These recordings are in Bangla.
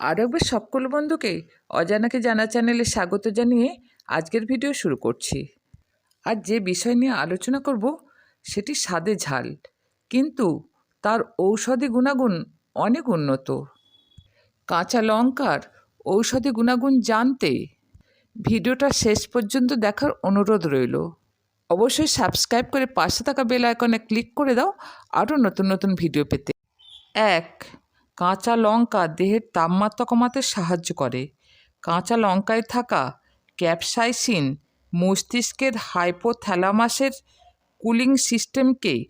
আর একবার সকল বন্ধুকে অজানাকে জানা চ্যানেলে স্বাগত জানিয়ে আজকের ভিডিও শুরু করছি। আর যে বিষয় নিয়ে আলোচনা করব, সেটি স্বাদে ঝাল, কিন্তু তার ঔষধি গুণাগুণ অনেক উন্নত। কাঁচা লঙ্কার ঔষধি গুণাগুণ জানতে ভিডিওটা শেষ পর্যন্ত দেখার অনুরোধ রইল। অবশ্যই সাবস্ক্রাইব করে পাশে থাকা বেল আইকনে ক্লিক করে দাও আরও নতুন নতুন ভিডিও পেতে। এক কাঁচা লঙ্কা দেহের তাপমাত্রা কমাতে সাহায্য করে। কাঁচা লঙ্কায় থাকা ক্যাপসাইসিন মস্তিষ্কের হাইপোথ্যালামাসের কুলিং সিস্টেমকে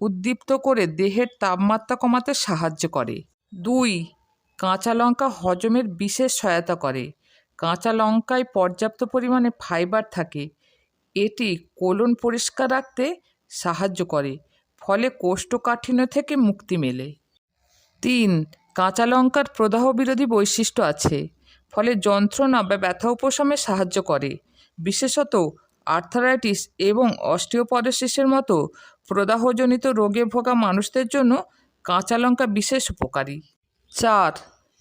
উদ্দীপ্ত করে দেহের তাপমাত্রা কমাতে সাহায্য করে। দুই, কাঁচা লঙ্কা হজমের বিশেষ সহায়তা করে। কাঁচা লঙ্কায় পর্যাপ্ত পরিমাণে ফাইবার থাকে। এটি কোলন পরিষ্কার রাখতে সাহায্য করে, ফলে কোষ্ঠকাঠিন্য থেকে মুক্তি মেলে। তিন, কাঁচা লঙ্কার প্রদাহ বিরোধী বৈশিষ্ট্য আছে, ফলে যন্ত্রণা বা ব্যথা উপশমে সাহায্য করে। বিশেষত আর্থারাইটিস এবং অস্টিওপরোসিসের মতো প্রদাহজনিত রোগে ভোগা মানুষদের জন্য কাঁচা লঙ্কা বিশেষ উপকারী। চার,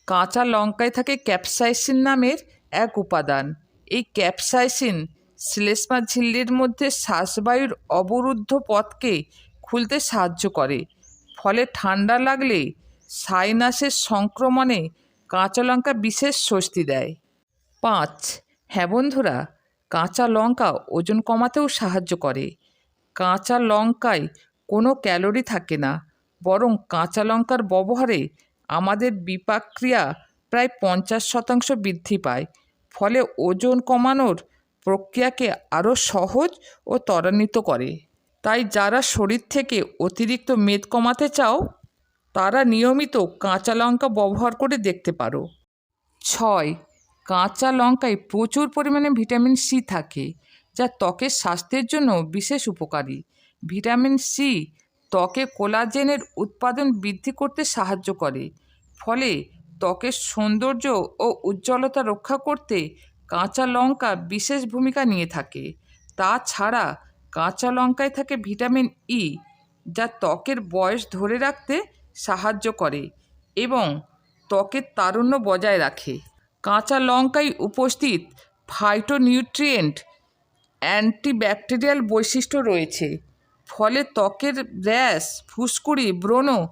কাঁচা লঙ্কায় থাকে ক্যাপসাইসিন নামের এক উপাদান। এই ক্যাপসাইসিন শ্লেষ্মা ঝিল্লির মধ্যে শ্বাসবায়ুর অবরুদ্ধ পথকে খুলতে সাহায্য করে, ফলে ঠান্ডা লাগলে সাইনাসের সংক্রমণে কাঁচা লঙ্কা বিশেষ স্বস্তি দেয়। পাঁচ হ্যাঁ বন্ধুরা, কাঁচা লঙ্কা ওজন কমাতেও সাহায্য করে। কাঁচা লঙ্কায় কোনো ক্যালোরি থাকে না, বরং কাঁচা লঙ্কার ব্যবহারে আমাদের বিপাক্রিয়া প্রায় পঞ্চাশ শতাংশ বৃদ্ধি পায়। ফলে ওজন কমানোর প্রক্রিয়াকে আরও সহজ ও ত্বরান্বিত করে। তাই যারা শরীর থেকে অতিরিক্ত মেদ কমাতে চাও তারা নিয়মিত কাঁচা লঙ্কা ব্যবহার করে দেখতে পারো। ছয়, কাঁচা লঙ্কায় প্রচুর পরিমাণে ভিটামিন সি থাকে, যা ত্বকের স্বাস্থ্যের জন্য বিশেষ উপকারী। ভিটামিন সি ত্বকে কোলাজেনের উৎপাদন বৃদ্ধি করতে সাহায্য করে, ফলে ত্বকের সৌন্দর্য ও উজ্জ্বলতা রক্ষা করতে কাঁচা লঙ্কা বিশেষ ভূমিকা নিয়ে থাকে। তাছাড়া কাঁচা লঙ্কায় থাকে ভিটামিন ই, যা ত্বকের বয়স ধরে রাখতে সাহায্য করে এবং ত্বকের তারুণ্য বজায় রাখে। কাঁচা লঙ্কায় উপস্থিত ফাইটোনিউট্রিয়েন্ট অ্যান্টিব্যাকটেরিয়াল বৈশিষ্ট্য রয়েছে। ফলে ত্বকের র্যাশ ফুসকুড়ি, ব্রণ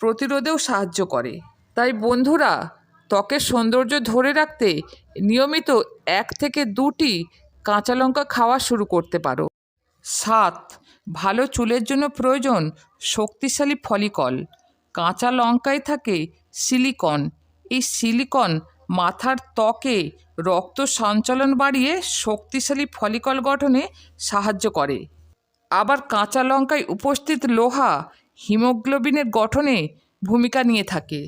প্রতিরোধেও সাহায্য করে। তাই বন্ধুরা, ত্বকের সৌন্দর্য ধরে রাখতে নিয়মিত এক থেকে দুটি কাঁচা লঙ্কা খাওয়া শুরু করতে পারো। সাত, ভালো চুলের জন্য প্রয়োজন শক্তিশালী ফলিকল। কাঁচা লঙ্কায় থাকে সিলিকন। এই সিলিকন মাথার ত্বকে রক্ত সঞ্চালন বাড়িয়ে শক্তিশালী ফলিকল গঠনে সাহায্য করে। আবার কাঁচা লঙ্কায় উপস্থিত লোহা হিমোগ্লোবিনের গঠনে ভূমিকা নিয়ে থাকে।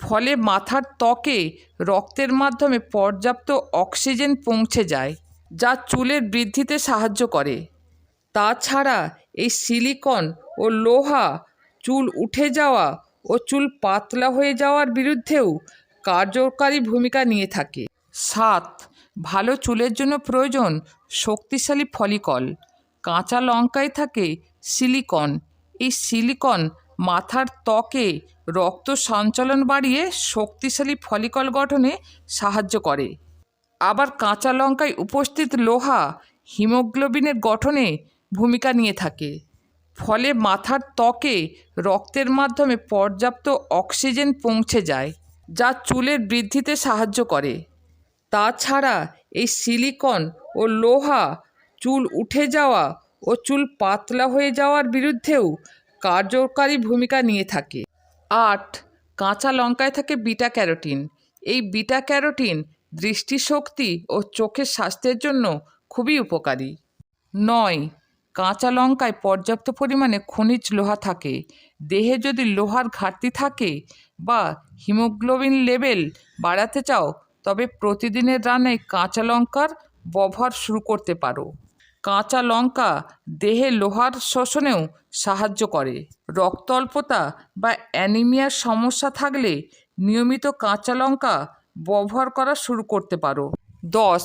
ফলে মাথার ত্বকে রক্তের মাধ্যমে পর্যাপ্ত অক্সিজেন পৌঁছে যায়, যা চুলের বৃদ্ধিতে সাহায্য করে। তাছাড়া এই সিলিকন ও লোহা চুল উঠে যাওয়া ও চুল পাতলা হয়ে যাওয়ার বিরুদ্ধেও কার্যকারী ভূমিকা নিয়ে থাকে। সাত, ভালো চুলের জন্য প্রয়োজন শক্তিশালী ফলিকল। কাঁচা লঙ্কায় থাকে সিলিকন। এই সিলিকন মাথার ত্বকে রক্ত সঞ্চালন বাড়িয়ে শক্তিশালী ফলিকল গঠনে সাহায্য করে। আবার কাঁচা লঙ্কায় উপস্থিত লোহা হিমোগ্লোবিনের গঠনে ভূমিকা নিয়ে থাকে। ফলে মাথার ত্বকে রক্তের মাধ্যমে পর্যাপ্ত অক্সিজেন পৌঁছে যায়, যা চুলের বৃদ্ধিতে সাহায্য করে। তাছাড়া এই সিলিকন ও লোহা চুল উঠে যাওয়া ও চুল পাতলা হয়ে যাওয়ার বিরুদ্ধেও কার্যকারী ভূমিকা নিয়ে থাকে। আট, কাঁচা লঙ্কায় থাকে বিটা ক্যারোটিন। এই বিটা ক্যারোটিন দৃষ্টিশক্তি ও চোখের স্বাস্থ্যের জন্য খুবই উপকারী। নয় কাঁচা লঙ্কায় পর্যাপ্ত পরিমাণে খনিজ লোহা থাকে। দেহে যদি লোহার ঘাটতি থাকে বা হিমোগ্লোবিন লেভেল বাড়াতে চাও, তবে প্রতিদিনের রান্নায় কাঁচা লঙ্কার ব্যবহার শুরু করতে পারো। কাঁচা লঙ্কা দেহে লোহার শোষণেও সাহায্য করে। রক্ত অল্পতা বা অ্যানিমিয়ার সমস্যা থাকলে নিয়মিত কাঁচা লঙ্কা ব্যবহার করা শুরু করতে পারো। দশ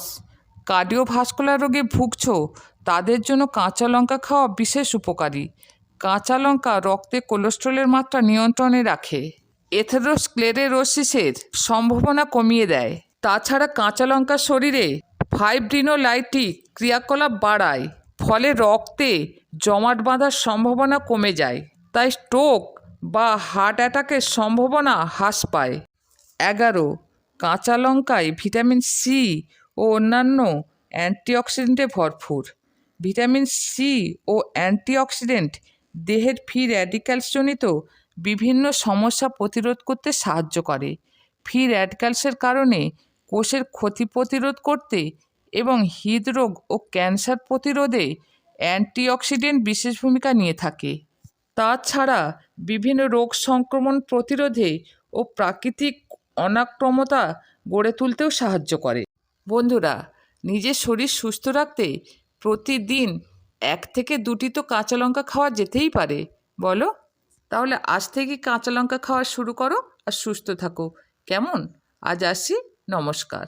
কার্ডিওভাস্কুলার রোগে ভুগছ, তাদের জন্য কাঁচা লঙ্কা খাওয়া বিশেষ উপকারী। কাঁচা লঙ্কা রক্তে কোলেস্ট্রলের মাত্রা নিয়ন্ত্রণে রাখে। এথেরোস্ক্লেরোসিসের সম্ভাবনা কমিয়ে দেয়। তাছাড়া কাঁচা লঙ্কা শরীরে ফাইব্রিনোলাইটিক ক্রিয়াকলাপ বাড়ায়, ফলে রক্তে জমাট বাঁধার সম্ভাবনা কমে যায়, তাই স্ট্রোক বা হার্ট অ্যাটাকের সম্ভাবনা হ্রাস পায়। এগারো, কাঁচা লঙ্কায় ভিটামিন সি ও অন্যান্য অ্যান্টিঅক্সিডেন্টে ভরপুর। ভিটামিন সি ও অ্যান্টিঅক্সিডেন্ট দেহের ফ্রি র্যাডিক্যালসজনিত বিভিন্ন সমস্যা প্রতিরোধ করতে সাহায্য করে। ফ্রি র্যাডিক্যালসের কারণে কোষের ক্ষতি প্রতিরোধ করতে এবং হৃদরোগ ও ক্যান্সার প্রতিরোধে অ্যান্টিঅক্সিডেন্ট বিশেষ ভূমিকা নিয়ে থাকে। তাছাড়া বিভিন্ন রোগ সংক্রমণ প্রতিরোধে ও প্রাকৃতিক অনাক্রমতা গড়ে তুলতেও সাহায্য করে। বন্ধুরা, নিজের শরীর সুস্থ রাখতে প্রতিদিন এক থেকে দুটি তো কাঁচা লঙ্কা খাওয়া যেতেই পারে, বলো? তাহলে আজ থেকে কাঁচা লঙ্কা খাওয়া শুরু করো আর সুস্থ থাকো। কেমন? আজ আসি নমস্কার।